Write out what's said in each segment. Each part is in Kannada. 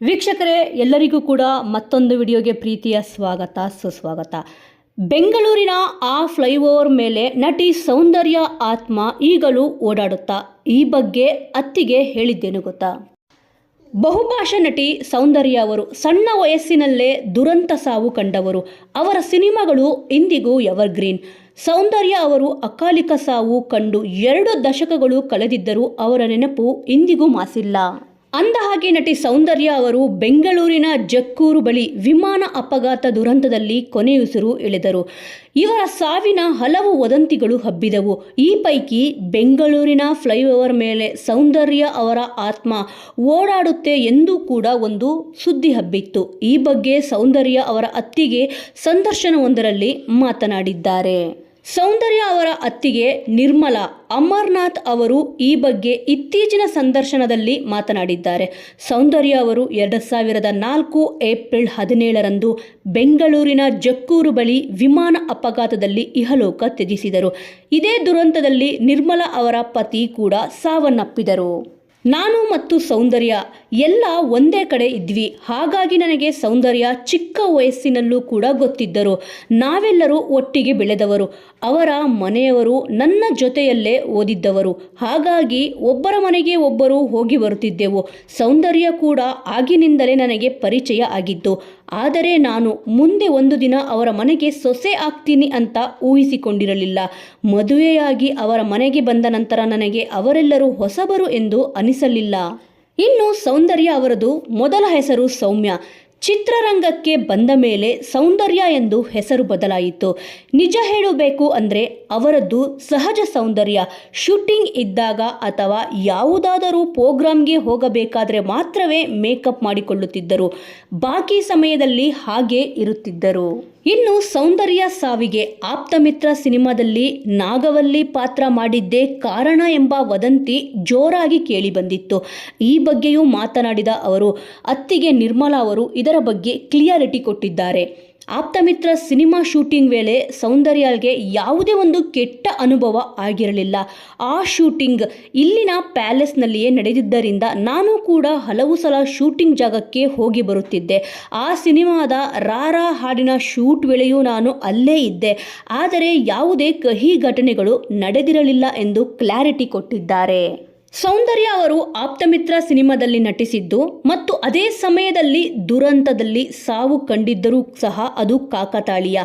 ವೀಕ್ಷಕರೇ, ಎಲ್ಲರಿಗೂ ಕೂಡ ಮತ್ತೊಂದು ವಿಡಿಯೋಗೆ ಪ್ರೀತಿಯ ಸ್ವಾಗತ, ಸುಸ್ವಾಗತ. ಬೆಂಗಳೂರಿನ ಆ ಫ್ಲೈಓವರ್ ಮೇಲೆ ನಟಿ ಸೌಂದರ್ಯ ಆತ್ಮ ಈಗಲೂ ಓಡಾಡುತ್ತಾ, ಈ ಬಗ್ಗೆ ಅತ್ತಿಗೆ ಹೇಳಿದ್ದೇನು ಗೊತ್ತಾ? ಬಹುಭಾಷಾ ನಟಿ ಸೌಂದರ್ಯ ಅವರು ಸಣ್ಣ ವಯಸ್ಸಿನಲ್ಲೇ ದುರಂತ ಸಾವು ಕಂಡವರು. ಅವರ ಸಿನಿಮಾಗಳು ಇಂದಿಗೂ ಎವರ್ಗ್ರೀನ್ ಸೌಂದರ್ಯ ಅವರು ಅಕಾಲಿಕ ಸಾವು ಕಂಡು ಎರಡು ದಶಕಗಳು ಕಳೆದಿದ್ದರೂ ಅವರ ನೆನಪು ಇಂದಿಗೂ ಮಾಸಿಲ್ಲ. ಅಂದಹಾಗೆ ನಟಿ ಸೌಂದರ್ಯ ಅವರು ಬೆಂಗಳೂರಿನ ಜಕ್ಕೂರು ಬಳಿ ವಿಮಾನ ಅಪಘಾತ ದುರಂತದಲ್ಲಿ ಕೊನೆಯುಸಿರು ಎಳೆದರು ಇವರ ಸಾವಿನ ಹಲವು ವದಂತಿಗಳು ಹಬ್ಬಿದವು. ಈ ಪೈಕಿ ಬೆಂಗಳೂರಿನ ಫ್ಲೈಓವರ್ ಮೇಲೆ ಸೌಂದರ್ಯ ಅವರ ಆತ್ಮ ಓಡಾಡುತ್ತೆ ಎಂದು ಕೂಡ ಒಂದು ಸುದ್ದಿ ಹಬ್ಬಿತ್ತು. ಈ ಬಗ್ಗೆ ಸೌಂದರ್ಯ ಅವರ ಅತ್ತಿಗೆ ಸಂದರ್ಶನವೊಂದರಲ್ಲಿ ಮಾತನಾಡಿದ್ದಾರೆ. ಸೌಂದರ್ಯ ಅವರ ಅತ್ತಿಗೆ ನಿರ್ಮಲಾ ಅಮರ್ನಾಥ್ ಅವರು ಈ ಬಗ್ಗೆ ಇತ್ತೀಚಿನ ಸಂದರ್ಶನದಲ್ಲಿ ಮಾತನಾಡಿದ್ದಾರೆ. ಸೌಂದರ್ಯ ಅವರು ಎರಡು ಸಾವಿರದ ನಾಲ್ಕು ಏಪ್ರಿಲ್ ಹದಿನೇಳರಂದು ಬೆಂಗಳೂರಿನ ಜಕ್ಕೂರು ಬಳಿ ವಿಮಾನ ಅಪಘಾತದಲ್ಲಿ ಇಹಲೋಕ ತ್ಯಜಿಸಿದರು. ಇದೇ ದುರಂತದಲ್ಲಿ ನಿರ್ಮಲಾ ಅವರ ಪತಿ ಕೂಡ ಸಾವನ್ನಪ್ಪಿದರು. ನಾನು ಮತ್ತು ಸೌಂದರ್ಯ ಎಲ್ಲ ಒಂದೇ ಕಡೆ ಇದ್ವಿ. ಹಾಗಾಗಿ ನನಗೆ ಸೌಂದರ್ಯ ಚಿಕ್ಕ ವಯಸ್ಸಿನಲ್ಲೂ ಕೂಡ ಗೊತ್ತಿದ್ದರು. ನಾವೆಲ್ಲರೂ ಒಟ್ಟಿಗೆ ಬೆಳೆದವರು. ಅವರ ಮನೆಯವರು ನನ್ನ ಜೊತೆಯಲ್ಲೇ ಓದಿದ್ದವರು. ಹಾಗಾಗಿ ಒಬ್ಬರ ಮನೆಗೆ ಒಬ್ಬರು ಹೋಗಿ ಬರುತ್ತಿದ್ದೆವು. ಸೌಂದರ್ಯ ಕೂಡ ಆಗಿನಿಂದಲೇ ನನಗೆ ಪರಿಚಯ ಆಗಿದ್ದು ಆದರೆ ನಾನು ಮುಂದೆ ಒಂದು ದಿನ ಅವರ ಮನೆಗೆ ಸೊಸೆ ಆಗ್ತೀನಿ ಅಂತ ಊಹಿಸಿಕೊಂಡಿರಲಿಲ್ಲ. ಮದುವೆಯಾಗಿ ಅವರ ಮನೆಗೆ ಬಂದ ನಂತರ ನನಗೆ ಅವರೆಲ್ಲರೂ ಹೊಸಬರು ಎಂದು ಅನಿಸಲಿಲ್ಲ ಇನ್ನು ಸೌಂದರ್ಯ ಅವರದು ಮೊದಲ ಹೆಸರು ಸೌಮ್ಯ. ಚಿತ್ರರಂಗಕ್ಕೆ ಬಂದ ಮೇಲೆ ಸೌಂದರ್ಯ ಎಂದು ಹೆಸರು ಬದಲಾಯಿತು. ನಿಜ ಹೇಳಬೇಕು ಅಂದರೆ ಅವರದ್ದು ಸಹಜ ಸೌಂದರ್ಯ. ಶೂಟಿಂಗ್ ಇದ್ದಾಗ ಅಥವಾ ಯಾವುದಾದರೂ ಪ್ರೋಗ್ರಾಂಗೆ ಹೋಗಬೇಕಾದರೆ ಮಾತ್ರವೇ ಮೇಕಪ್ ಮಾಡಿಕೊಳ್ಳುತ್ತಿದ್ದರು. ಬಾಕಿ ಸಮಯದಲ್ಲಿ ಹಾಗೆ ಇರುತ್ತಿದ್ದರು. ಇನ್ನು ಸೌಂದರ್ಯ ಸಾವಿಗೆ ಆಪ್ತಮಿತ್ರ ಸಿನಿಮಾದಲ್ಲಿ ನಾಗವಲ್ಲಿ ಪಾತ್ರ ಮಾಡಿದ್ದೇ ಕಾರಣ ಎಂಬ ವದಂತಿ ಜೋರಾಗಿ ಕೇಳಿಬಂದಿತ್ತು ಈ ಬಗ್ಗೆಯೂ ಮಾತನಾಡಿದ ಅವರು, ಅತ್ತಿಗೆ ನಿರ್ಮಲಾ ಅವರು ಇದರ ಬಗ್ಗೆ ಕ್ಲಿಯಾರಿಟಿ ಕೊಟ್ಟಿದ್ದಾರೆ. ಆಪ್ತಮಿತ್ರ ಸಿನಿಮಾ ಶೂಟಿಂಗ್ ವೇಳೆ ಸೌಂದರ್ಯಾಲ್ಗೆ ಯಾವುದೇ ಒಂದು ಕೆಟ್ಟ ಅನುಭವ ಆಗಿರಲಿಲ್ಲ. ಆ ಶೂಟಿಂಗ್ ಇಲ್ಲಿನ ಪ್ಯಾಲೇಸ್ನಲ್ಲಿಯೇ ನಡೆದಿದ್ದರಿಂದ ನಾನು ಕೂಡ ಹಲವು ಸಲ ಶೂಟಿಂಗ್ ಜಾಗಕ್ಕೆ ಹೋಗಿ ಬರುತ್ತಿದ್ದೆ. ಆ ಸಿನಿಮಾದ ರಾರಾ ಹಾಡಿನ ಶೂಟ್ ವೇಳೆಯೂ ನಾನು ಅಲ್ಲೇ ಇದ್ದೆ. ಆದರೆ ಯಾವುದೇ ಕಹಿ ಘಟನೆಗಳು ನಡೆದಿರಲಿಲ್ಲ ಎಂದು ಕ್ಲಾರಿಟಿ ಕೊಟ್ಟಿದ್ದಾರೆ. ಸೌಂದರ್ಯ ಅವರು ಆಪ್ತಮಿತ್ರ ಸಿನಿಮಾದಲ್ಲಿ ನಟಿಸಿದ್ದು ಮತ್ತು ಅದೇ ಸಮಯದಲ್ಲಿ ದುರಂತದಲ್ಲಿ ಸಾವು ಕಂಡಿದ್ದರೂ ಸಹ ಅದು ಕಾಕತಾಳೀಯ.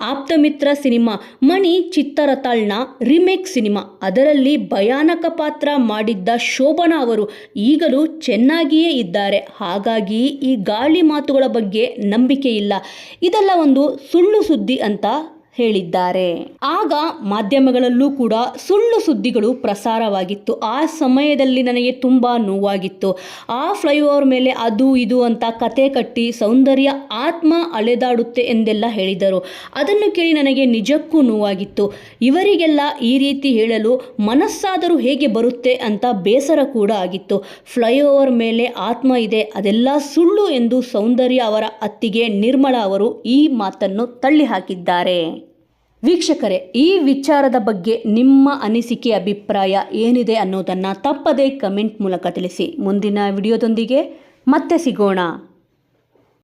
ಆಪ್ತಮಿತ್ರ ಸಿನಿಮಾ ಮಣಿ ಚಿತ್ತರತಾಳ್ನ ರಿಮೇಕ್ ಸಿನಿಮಾ. ಅದರಲ್ಲಿ ಭಯಾನಕ ಪಾತ್ರ ಮಾಡಿದ್ದ ಶೋಭನಾ ಅವರು ಈಗಲೂ ಚೆನ್ನಾಗಿಯೇ ಇದ್ದಾರೆ. ಹಾಗಾಗಿ ಈ ಗಾಳಿ ಮಾತುಗಳ ಬಗ್ಗೆ ನಂಬಿಕೆ ಇಲ್ಲ. ಇದೆಲ್ಲ ಒಂದು ಸುಳ್ಳು ಸುದ್ದಿ ಅಂತ ಹೇಳಿದ್ದಾರೆ. ಆಗ ಮಾಧ್ಯಮಗಳಲ್ಲೂ ಕೂಡ ಸುಳ್ಳು ಸುದ್ದಿಗಳು ಪ್ರಸಾರವಾಗಿತ್ತು. ಆ ಸಮಯದಲ್ಲಿ ನನಗೆ ತುಂಬ ನೋವಾಗಿತ್ತು. ಆ ಫ್ಲೈಓವರ್ ಮೇಲೆ ಅದು ಇದು ಅಂತ ಕತೆ ಕಟ್ಟಿ ಸೌಂದರ್ಯ ಆತ್ಮ ಅಲೆದಾಡುತ್ತೆ ಎಂದೆಲ್ಲ ಹೇಳಿದರು. ಅದನ್ನು ಕೇಳಿ ನನಗೆ ನಿಜಕ್ಕೂ ನೋವಾಗಿತ್ತು. ಇವರಿಗೆಲ್ಲ ಈ ರೀತಿ ಹೇಳಲು ಮನಸ್ಸಾದರೂ ಹೇಗೆ ಬರುತ್ತೆ ಅಂತ ಬೇಸರ ಕೂಡ ಆಗಿತ್ತು. ಫ್ಲೈಓವರ್ ಮೇಲೆ ಆತ್ಮ ಇದೆ, ಅದೆಲ್ಲ ಸುಳ್ಳು ಎಂದು ಸೌಂದರ್ಯ ಅವರ ಅತ್ತಿಗೆ ನಿರ್ಮಲಾ ಅವರು ಈ ಮಾತನ್ನು ತಳ್ಳಿ ಹಾಕಿದ್ದಾರೆ ವೀಕ್ಷಕರೇ, ಈ ವಿಚಾರದ ಬಗ್ಗೆ ನಿಮ್ಮ ಅನಿಸಿಕೆ, ಅಭಿಪ್ರಾಯ ಏನಿದೆ ಅನ್ನೋದನ್ನು ತಪ್ಪದೇ ಕಮೆಂಟ್ ಮೂಲಕ ತಿಳಿಸಿ. ಮುಂದಿನ ವಿಡಿಯೋದೊಂದಿಗೆ ಮತ್ತೆ ಸಿಗೋಣ.